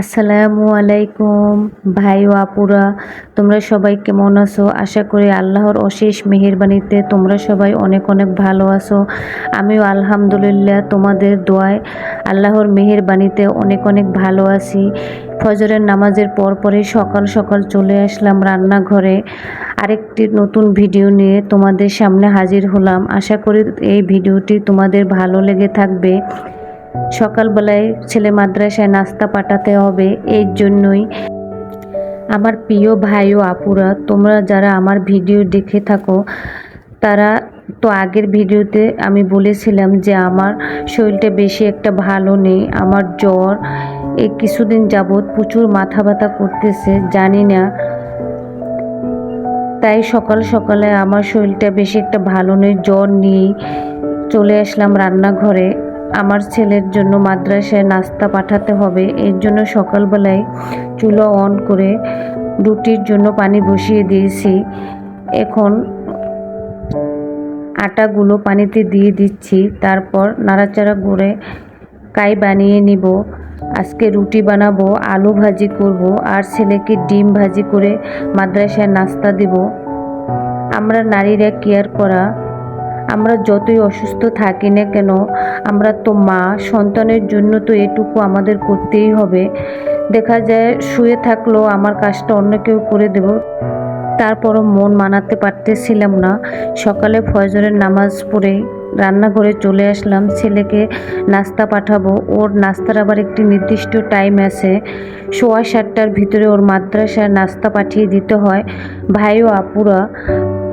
আসসালামু আলাইকুম। ভাই ও আপুরা, তোমরা সবাই কেমন আছো? আশা করি আল্লাহর অশেষ মেহেরবানিতে তোমরা সবাই অনেক অনেক ভালো আছো। আমিও আলহামদুলিল্লাহ তোমাদের দোয়ায় আল্লাহর মেহেরবানিতে অনেক অনেক ভালো আছি। ফজরের নামাজের পর পরে সকাল সকাল চলে আসলাম রান্নাঘরে। আরেকটি নতুন ভিডিও নিয়ে তোমাদের সামনে হাজির হলাম। আশা করি এই ভিডিওটি তোমাদের ভালো লেগে থাকবে। সকালবেলায় ছেলে মাদ্রাসায় নাস্তা পাঠাতে হবে এই জন্যই। আমার প্রিয় ভাই ও আপুরা, তোমরা যারা আমার ভিডিও দেখে থাকো, তারা তো আগের ভিডিওতে আমি বলেছিলাম যে আমার শরীরটা বেশি একটা ভালো নেই, আমার জ্বর এই কিছুদিন যাবৎ প্রচুর মাথা ব্যথা করতেছে, জানি না। তাই সকাল সকালে আমার শরীরটা বেশি একটা ভালো নেই, জ্বর নিয়েই চলে আসলাম রান্নাঘরে আমার ছেলের জন্য মাদ্রাসায় নাস্তা পাঠাতে হবে। এর জন্য সকালবেলায় চুলো অন করে রুটির জন্য পানি বসিয়ে দিয়েছি। এখন আটাগুলো পানিতে দিয়ে দিচ্ছি। তারপর নাড়াচাড়া করে কাই বানিয়ে নিব। আজকে রুটি বানাবো, আলু ভাজি করব আর ছেলেকে ডিম ভাজি করে মাদ্রাসায় নাস্তা দেব। আমরা নারীরা কেয়ার করা আমরা যতই অসুস্থ থাকি না কেন, আমরা তো মা, সন্তানের জন্য তো এটুকু আমাদের করতেই হবে। দেখা যায় শুয়ে থাকলেও আমার কাজটা অন্য কেউ করে দেব। তারপরও মন মানাতে পারতেছিলাম না। সকালে ফজরের নামাজ পড়ে রান্নাঘরে চলে আসলাম, ছেলেকে নাস্তা পাঠাবো। ওর নাস্তার আবার একটি নির্দিষ্ট টাইম আছে। সোয়া সাতটার ভিতরে ওর মাদ্রাসায় নাস্তা পাঠিয়ে দিতে হয়। ভাই ও আপুরা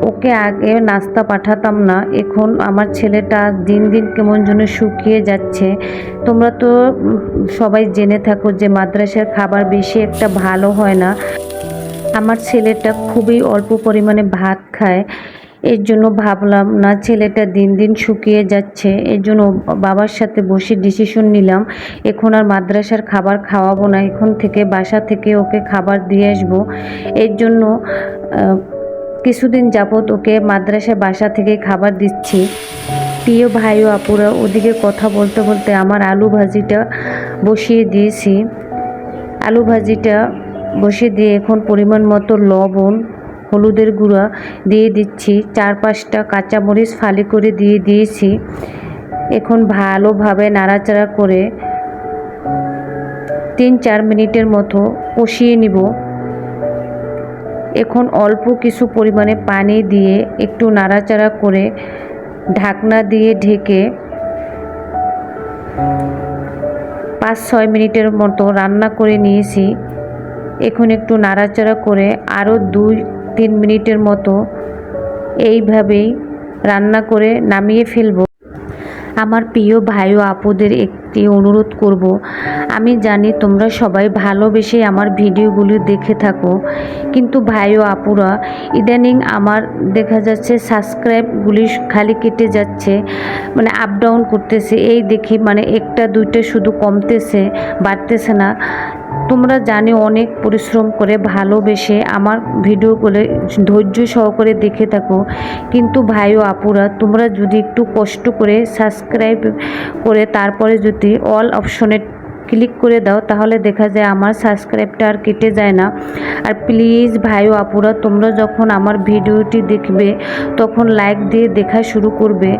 ওকে আগে নাস্তা পাঠাতাম না, এখন আমার ছেলেটা দিন দিন কেমন যেন শুকিয়ে যাচ্ছে। তোমরা তো সবাই জেনে থাকো যে মাদ্রাসার খাবার বেশি একটা ভালো হয় না। আমার ছেলেটা খুবই অল্প পরিমাণে ভাত খায়, এর জন্য ভাবলাম, না, ছেলেটা দিন দিন শুকিয়ে যাচ্ছে। এর জন্য বাবার সাথে বসে ডিসিশন নিলাম, এখন আর মাদ্রাসার খাবার খাওয়াবো না, এখন থেকে বাসা থেকে ওকে খাবার দিয়ে আসব। এর জন্য কিছুদিন যাবৎ ওকে মাদ্রাসায় বাসা থেকে খাবার দিচ্ছি। প্রিয় ভাই ও আপুরা, ওদিকে কথা বলতে বলতে আমার আলু ভাজিটা বসিয়ে দিয়েছি। আলু ভাজিটা বসিয়ে দিয়ে এখন পরিমাণ মতো লবণ, হলুদের গুঁড়া দিয়ে দিচ্ছি। চার পাঁচটা কাঁচামরিচ ফালি করে দিয়ে দিয়েছি। এখন ভালোভাবে নাড়াচাড়া করে তিন চার মিনিটের মতো কষিয়ে নিব। এখন অল্প কিছু পরিমাণে পানি দিয়ে একটু নাড়াচাড়া করে ঢাকনা দিয়ে ঢেকে পাঁচ ছয় মিনিটের মতো রান্না করে নিয়েছি। এখন একটু নাড়াচাড়া করে আরও দুই তিন মিনিটের মতো এইভাবেই রান্না করে নামিয়ে ফেলব। আমার প্রিয় ভাই ও আপুদের একটি অনুরোধ করব। আমি জানি তোমরা সবাই ভালোবেসে আমার ভিডিওগুলি দেখে থাকো, কিন্তু ভাই ও আপুরা, ইদানিং আমার দেখা যাচ্ছে সাবস্ক্রাইবগুলি খালি কেটে যাচ্ছে মানে আপ ডাউন করতেছে। এই দেখি মানে একটা, দুইটা শুধু কমতেছে, বাড়তেছে না। তোমরা জানি অনেক পরিশ্রম করে ভালোবেসে আমার ভিডিওগুলো ধৈর্য সহকারে দেখে থাকো। কিন্তু ভাই ও আপুরা, তোমরা যদি একটু কষ্ট করে সাবস্ক্রাইব করে তারপরে যদি অল অপশনে ক্লিক করে দাও, তাহলে দেখা যায় আমার সাবস্ক্রাইবটা আর কেটে যায় না। আর প্লিজ ভাই ও আপুরা, তোমরা যখন আমার ভিডিওটি দেখবে, তখন লাইক দিয়ে দেখা শুরু করবে।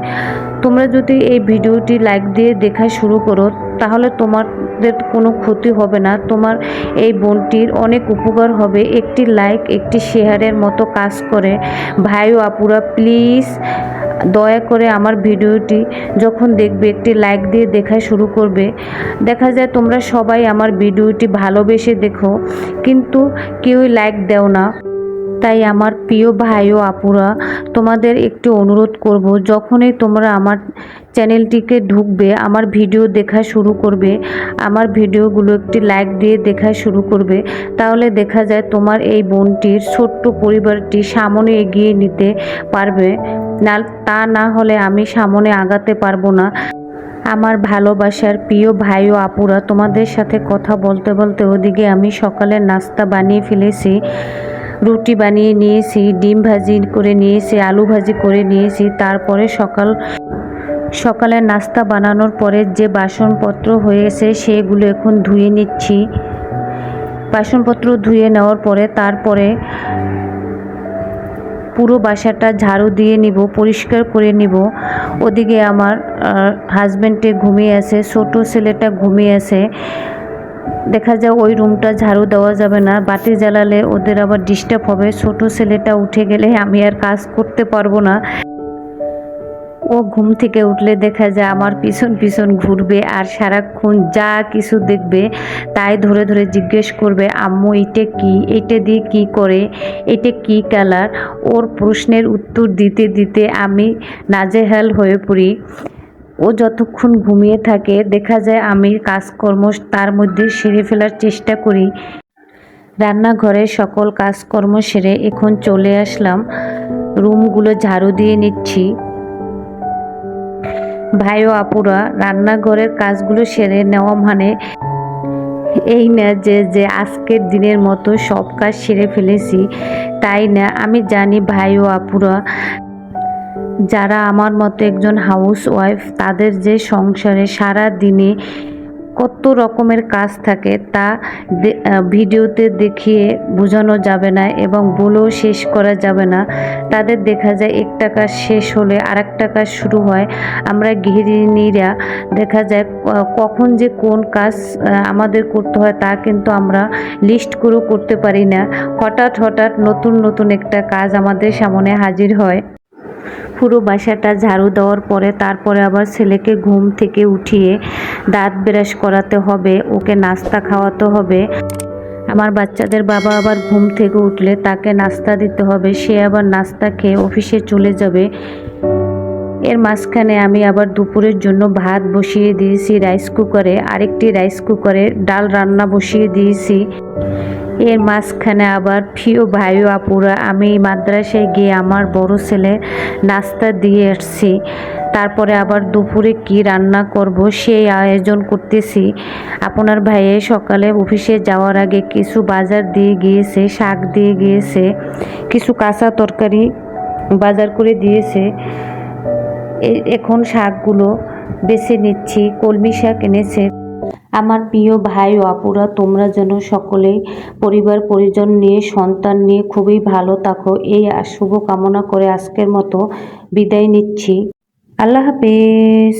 তোমরা যদি এই ভিডিওটি লাইক দিয়ে দেখা শুরু করো, তাহলে তোমাদের কোনো ক্ষতি হবে না। তোমার এই বোনটির অনেক উপকার হবে। একটি লাইক, একটি শেয়ারের মতো কাজ করে। ভাই ও আপুরা, প্লিজ দয়া করে আমার ভিডিওটি যখন দেখবে, একটি লাইক দিয়ে দেখা শুরু করবে। দেখা যায় তোমরা সবাই আমার ভিডিওটি ভালোবেসে দেখো, কিন্তু কেউই লাইক দেও না। তাই আমার প্রিয় ভাই ও আপুরা, তোমাদের একটি অনুরোধ করব, যখনই তোমরা আমার চ্যানেলটিকে ঢুকবে, আমার ভিডিও দেখা শুরু করবে, আমার ভিডিওগুলো একটি লাইক দিয়ে দেখা শুরু করবে, তাহলে দেখা যায় তোমার এই বোনটির ছোট্ট পরিবারটি সামনে এগিয়ে নিতে পারবে। না, তা না হলে আমি সামনে আগাতে পারব না। আমার ভালোবাসার প্রিয় ভাই ও আপুরা, তোমাদের সাথে কথা বলতে বলতে ওদিকে আমি সকালের নাস্তা বানিয়ে ফেলেছি, রুটি বানিয়ে নিয়েছি, ডিম ভাজি করে নিয়েছি, আলু ভাজি করে নিয়েছি। তারপরে সকাল, সকালে নাস্তা বানানোর পরে যে বাসনপত্র হয়েছে সেগুলো এখন ধুয়ে নিচ্ছি। বাসনপত্র ধুয়ে নেওয়ার পরে তারপরে পুরো বাসাটা ঝাড়ু দিয়ে নিব, পরিষ্কার করে নিব। ওদিকে আমার হাজব্যান্ডে ঘুমিয়ে আছে, ছোট ছেলেটা ঘুমিয়ে আছে। দেখা যায় ওই রুমটা ঝাড়ু দেওয়া যাবে না। বাতি জ্বালালে ওদের আবার ডিস্টার্ব হবে। ছোট ছেলেটা উঠে গেলে আমি আর কাজ করতে পারব না। ও ঘুম থেকে উঠলে দেখা যায় আমার পিছন পিছন ঘুরবে আর সারাক্ষণ যা কিছু দেখবে তাই ধরে ধরে জিজ্ঞেস করবে, আম্মু, এটা কি? এটা দিয়ে কি করে? এটা কি কালার? ওর প্রশ্নের উত্তর দিতে দিতে আমি নাজেহাল হয়ে পড়ি। ও যতক্ষণ ঘুমিয়ে থাকে, দেখা যায় আমি কাজকর্ম তার মধ্যে সেরে ফেলার চেষ্টা করি। রান্নাঘরে সকল কাজকর্ম সেরে এখন চলে আসলাম। রুমগুলো ঝাড়ু দিয়ে নিচ্ছি। ভাই ও আপুরা, রান্নাঘরের কাজগুলো সেরে নেওয়া মানে এই না যে যে আজকের দিনের মতো সব কাজ সেরে ফেলেছি। তাই না, আমি জানি ভাই ও আপুরা, যারা আমার মতো একজন হাউস ওয়াইফ তাদের যে সংসারে সারা দিনে কত রকমের কাজ থাকে তা ভিডিওতে দেখিয়ে বোঝানো যাবে না এবং বলেও শেষ করা যাবে না। তাদের দেখা যায় একটা কাজ শেষ হলে আর একটা কাজ শুরু হয়। আমরা গৃহিণীরা দেখা যায় কখন যে কোন কাজ আমাদের করতে হয় তা কিন্তু আমরা লিস্ট করেও করতে পারি না। হঠাৎ হঠাৎ নতুন নতুন একটা কাজ আমাদের সামনে হাজির হয়। পুরো বাসাটা ঝাড়ু দেওয়ার পরে তারপরে আবার ছেলেকে ঘুম থেকে উঠিয়ে দাঁত ব্রাশ করাতে হবে, ওকে নাস্তা খাওয়াতে হবে। আমার বাচ্চাদের বাবা আবার ঘুম থেকে উঠলে তাকে নাস্তা দিতে হবে, সে আবার নাস্তা খেয়ে অফিসে চলে যাবে। এর মাঝখানে আমি আবার দুপুরের জন্য ভাত বসিয়ে দিয়েছি, রাইস কুকারে আরেকটি রাইস কুকারে ডাল রান্না বসিয়ে দিয়েছি। এর মাঝখানে আবার প্রিয় ভাই আপুরা, আমি মাদ্রাসায় গিয়ে আমার বড় ছেলে নাস্তা দিয়ে আসছি। তারপরে আবার দুপুরে কি রান্না করব সেই আয়োজন করতেছি। আপনার ভাইয়ে সকালে অফিসে যাওয়ার আগে কিছু বাজার দিয়ে গিয়েছে, শাক দিয়ে গিয়েছে, কিছু কাঁচা তরকারি বাজার করে দিয়েছে। এখন শাকগুলো বেছে নিচ্ছি, কলমি শাক এনেছে। আমার প্রিয় ভাই ও আপুরা, তোমরা যেন সকলে পরিবার, পরিজন নিয়ে, সন্তান নিয়ে খুবই ভালো থাকো। এই শুভ কামনা করে আজকের মতো বিদায় নিচ্ছি। আল্লাহ হাফেজ।